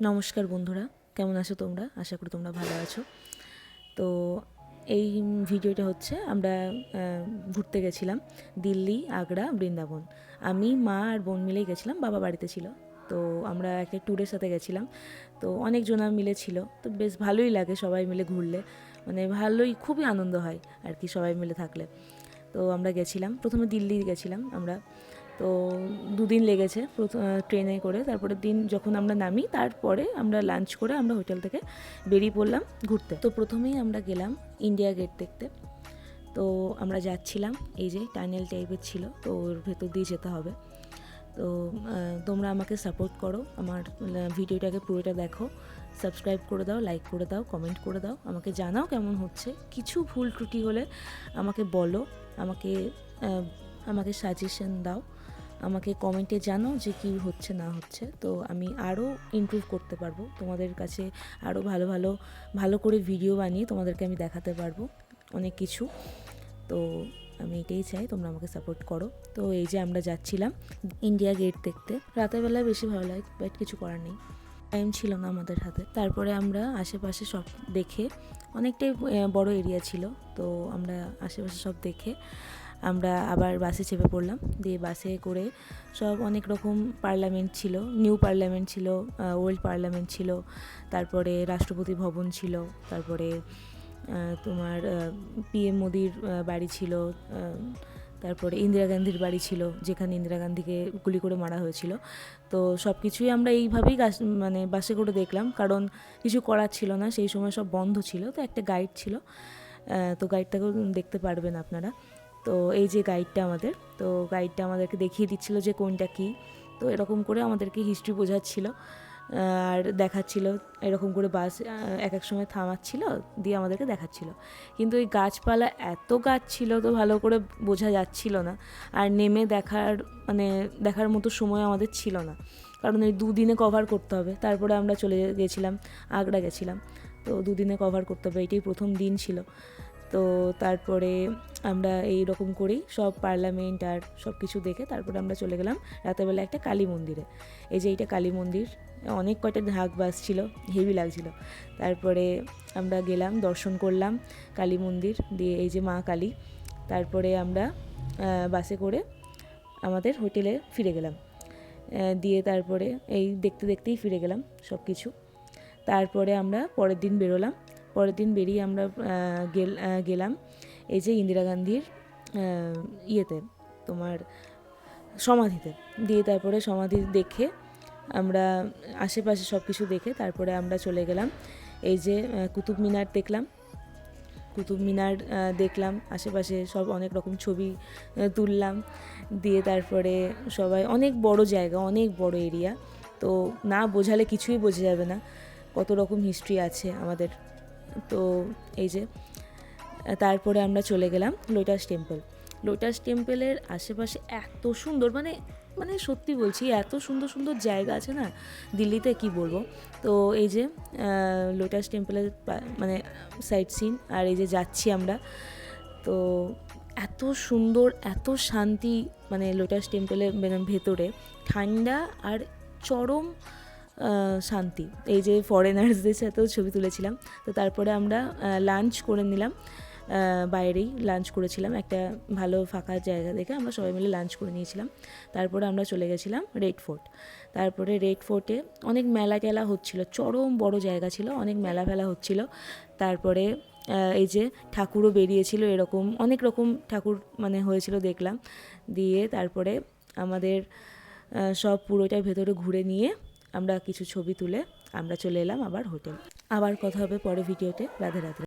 নমস্কার বন্ধুরা, কেমন আছো তোমরা? আশা করি তোমরা ভালো আছো। তো এই ভিডিওটা হচ্ছে আমরা ঘুরতে গেছিলাম দিল্লি, আগ্রা, বৃন্দাবন। আমি, মা আর বোন মিলেই গেছিলাম, বাবা বাড়িতে ছিল। তো আমরা একটা ট্যুরের সাথে গেছিলাম। তো অনেকজনা মিলে ছিল। তো বেশ ভালোই লাগে সবাই মিলে ঘুরলে। মানে ভালোই, খুবই আনন্দ হয় আর কি সবাই মিলে থাকলে। তো আমরা গেছিলাম, প্রথমে দিল্লি গেছিলাম আমরা। তো দুদিন লেগেছে ট্রেনে করে। তারপরে দিন যখন আমরা নামি, তারপরে আমরা লাঞ্চ করে আমরা হোটেল থেকে বেরিয়ে পড়লাম ঘুরতে। তো প্রথমেই আমরা গেলাম ইন্ডিয়া গেট দেখতে। তো আমরা যাচ্ছিলাম, এই যে টানেল টাইপের ছিল, তো ওর ভেতর দিয়ে যেতে হবে। তো তোমরা আমাকে সাপোর্ট করো, আমার ভিডিওটাকে পুরোটা দেখো। সাবস্ক্রাইব করে দাও লাইক করে দাও কমেন্ট করে দাও। আমাকে জানাও কেমন হচ্ছে। কিছু ভুল ত্রুটি হলে আমাকে বলো, আমাকে আমাকে সাজেশন দাও। আমাকে কমেন্টে জানো যে কী হচ্ছে, না হচ্ছে। তো আমি আরও ইমপ্রুভ করতে পারব। তোমাদের কাছে আরও ভালো ভালো ভালো করে ভিডিও বানিয়ে তোমাদেরকে আমি দেখাতে পারব অনেক কিছু। তো আমি এটাই চাই, তোমরা আমাকে সাপোর্ট করো। তো এই যে আমরা যাচ্ছিলাম ইন্ডিয়া গেট দেখতে। রাতের বেলায় বেশি ভালো লাগে বাট কিছু করার নেই। টাইম ছিল না আমাদের হাতে। তারপরে আমরা আশেপাশে সব দেখে, অনেকটাই বড় এরিয়া ছিল। তো আমরা আশেপাশে সব দেখে আমরা আবার বাসে চেপে পড়লাম। দিয়ে বাসে করে সব অনেক রকম পার্লামেন্ট ছিল। নিউ পার্লামেন্ট ছিল ওল্ড পার্লামেন্ট ছিল, তারপরে রাষ্ট্রপতি ভবন ছিল, তারপরে তোমার পিএম মোদির বাড়ি ছিল তারপরে ইন্দিরা গান্ধীর বাড়ি ছিল, যেখানে ইন্দিরা গান্ধীকে গুলি করে মারা হয়েছিল। তো সব কিছুই আমরা এইভাবেই মানে বাসে করে দেখলাম, কারণ কিছু করার ছিল না, সেই সময় সব বন্ধ ছিল, তো একটা গাইড ছিল। তো গাইডটাকেও দেখতে পারবেন আপনারা। তো এই যে গাইডটা আমাদের, তো গাইডটা আমাদেরকে দেখিয়ে দিচ্ছিল যে কোনটা কী। তো এরকম করে আমাদেরকে হিস্ট্রি বোঝাচ্ছিল আর দেখাচ্ছিল এরকম করে বাস এক এক সময় থামাচ্ছিল, দিয়ে আমাদেরকে দেখাচ্ছিল। কিন্তু ওই গাছপালা এত গাছ ছিল তো ভালো করে বোঝা যাচ্ছিল না, আর নেমে দেখার মানে দেখার মতো সময় আমাদের ছিল না। কারণ এই দুদিনে কভার করতে হবে, তারপরে আমরা চলে গেছিলাম, আগ্রা গেছিলাম। তো দুদিনে কভার করতে হবে, এটাই প্রথম দিন ছিল। তো তারপরে আমরা এই রকম করেই সব পার্লামেন্ট আর সব কিছু দেখে তারপরে আমরা চলে গেলাম রাতেরবেলা একটা কালী মন্দিরে। এই যে এইটা কালী মন্দির, অনেক কয়টা ঢাক বাস ছিল হেভি লাগছিল। তারপরে আমরা গেলাম, দর্শন করলাম কালী মন্দির, দিয়ে এই যে মা কালী। তারপরে আমরা বাসে করে আমাদের হোটেলে ফিরে গেলাম। দিয়ে তারপরে এই দেখতে দেখতেই ফিরে গেলাম সব কিছু তারপরে আমরা পরের দিন বেরোলাম পরের দিন বেরিয়ে আমরা গেল গেলাম এই যে ইন্দিরা গান্ধীর ইয়েতে, তোমার সমাধিতে। দিয়ে তারপরে সমাধি দেখে আমরা আশেপাশে সব কিছু দেখে তারপরে আমরা চলে গেলাম এই যে কুতুব মিনার দেখলাম। কুতুব মিনার দেখলাম, আশেপাশে সব অনেক রকম ছবি তুললাম। দিয়ে তারপরে সবাই, অনেক বড় জায়গা, অনেক বড় এরিয়া। তো না বোঝালে কিছুই বোঝা যাবে না, কত রকম হিস্ট্রি আছে আমাদের। তো এই যে, তারপরে আমরা চলে গেলাম লোটাস টেম্পল। লোটাস টেম্পলের আশেপাশে এত সুন্দর মানে মানে সত্যি বলছি, এত সুন্দর সুন্দর জায়গা আছে না, দিল্লিতে কি বলব? তো এই যে লোটাস টেম্পলের মানে সাইট সিন আর এই যে যাচ্ছি আমরা, তো এত সুন্দর, এত শান্তি মানে লোটাস টেম্পলের ভেতরে। ঠান্ডা আর চরম শান্তি। এই যে ফরেনার্সদের সাথেও ছবি তুলেছিলাম। তো তারপরে আমরা লাঞ্চ করে নিলাম। বাইরেই লাঞ্চ করেছিলাম। একটা ভালো ফাঁকা জায়গা দেখে আমরা সবাই মিলে লাঞ্চ করে নিয়েছিলাম। তারপরে আমরা চলে গেছিলাম রেড ফোর্ট তারপরে রেড ফোর্টে অনেক মেলা টেলা হচ্ছিল। চরম বড় জায়গা ছিল, অনেক মেলা ফেলা হচ্ছিল। তারপরে এই যে ঠাকুরও বেরিয়েছিল এরকম, অনেক রকম ঠাকুর মানে হয়েছিল দেখলাম। দিয়ে তারপরে আমাদের সব পুরোটা ভেতরে ঘুরে নিয়ে আমরা কিছু ছবি তুলে আমরা চলে এলাম আবার হোটেল। আবার কথা হবে পরে ভিডিওতে। রাধে রাধে।